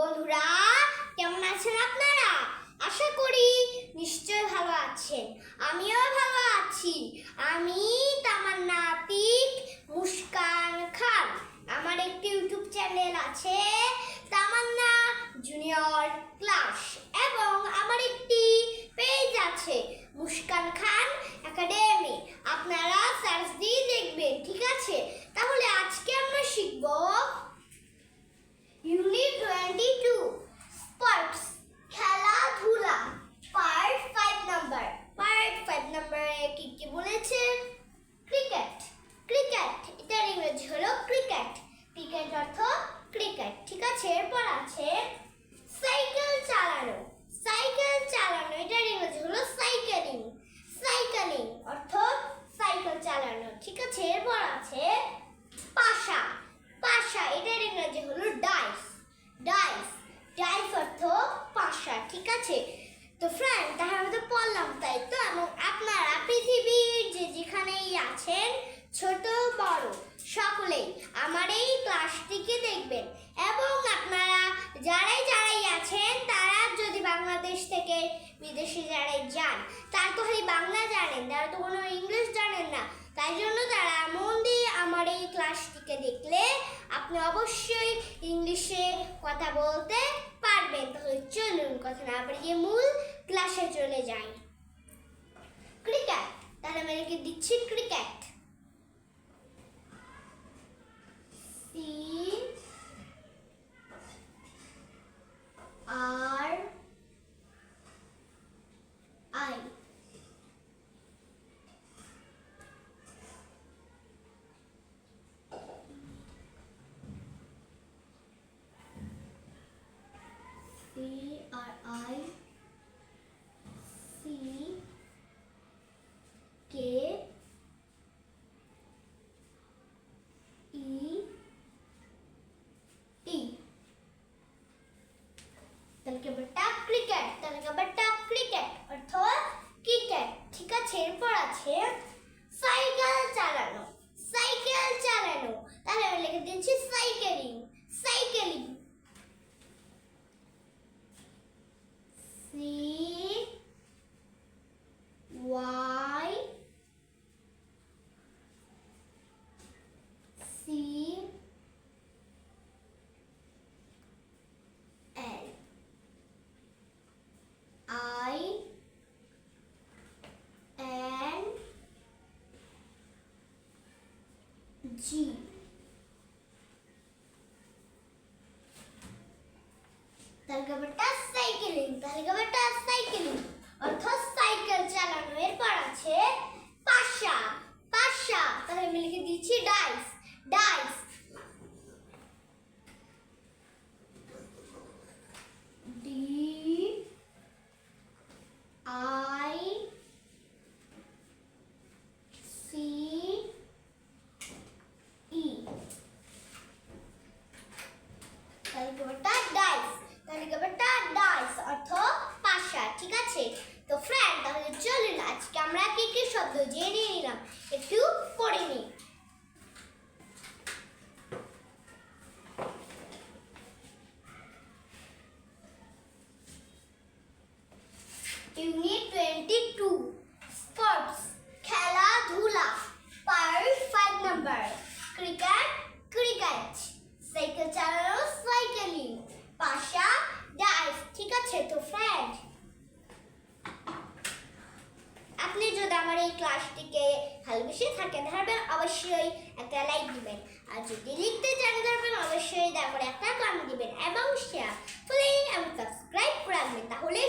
বন্ধুরা, কেমন আছেন আপনারা? আশা করি নিশ্চয় ভালো আছেন। আমিও ভালো আছি। আমি তামান্না আতিক মুস্কান খান। আমার একটি ইউটিউব চ্যানেল আছে তামান্না জুনিয়র ক্লাস এবং আমার একটি পেজ আছে মুস্কান খান একাডেমি আপনারা সার্চ দিয়ে দেখবেন ঠিক আছে তাহলে আজকে আমরা শিখব ইউনিট টোয়েন্টি টু স্পোর্টস খেলাধুলা part five number part five নাম্বারে কি কি বলেছে ক্রিকেট ক্রিকেট এটার ইংরেজি হলো ক্রিকেট ক্রিকেট অর্থ ক্রিকেট ঠিক আছে? এরপর আছে সাইকেল চালানো। সাইকেল চালানো এটার ইংরেজি হলো সাইকেলিং সাইকেলিং অর্থ সাইকেল চালানো, ঠিক আছে? এরপর আছে পাশা। পাশা এটার ইংরেজি হলো ডাইস ডাইস ডাইস অর্থ পাশা, ঠিক আছে? তো ফ্রেন্ড তাহলে আমি তো পড়লাম তাই তো? এবং আপনারা এই দেখবেন। এবং আপনারা যারাই যারাই আছেন, তারা যদি বাংলাদেশ থেকে বিদেশে যারাই যান, তারা তো খালি বাংলা জানেন, তারা তো কোনো ইংলিশ জানেন না। তাই জন্য তারা মন দিয়ে আমার এই ক্লাসটিকে দেখলে আপনি অবশ্যই ইংলিশে কথা বলতে পারবেন। তাহলে চলুন, কথা না বাড়িয়ে মূল ক্লাসে চলে যাই। ক্রিকেট, তাহলে আমি লিখে দিচ্ছি ক্রিকেট। जी तलगा बेटा साइकिल तलगा बेटा আমরা কি কি শব্দ জেনে নিলাম? একটু পড়ে নিই। ইউনিট টোয়েন্টি টু স্পোর্টস খেলাধুলা part five number cricket cricket cycle চালানো সাইকেলিং পাশা ডাইভ ঠিক আছে তো ফ্রেন্ড আপনি যদি আমার এই ক্লাসটিকে ভালোবেসে থাকেন তাহলে অবশ্যই একটা লাইক দিবেন। আর যদি লিখতে চান তাহলে অবশ্যই তারপরে একটা কমেন্ট দিবেন। এবং শেয়ার প্লিজ এবং সাবস্ক্রাইব করে তাহলে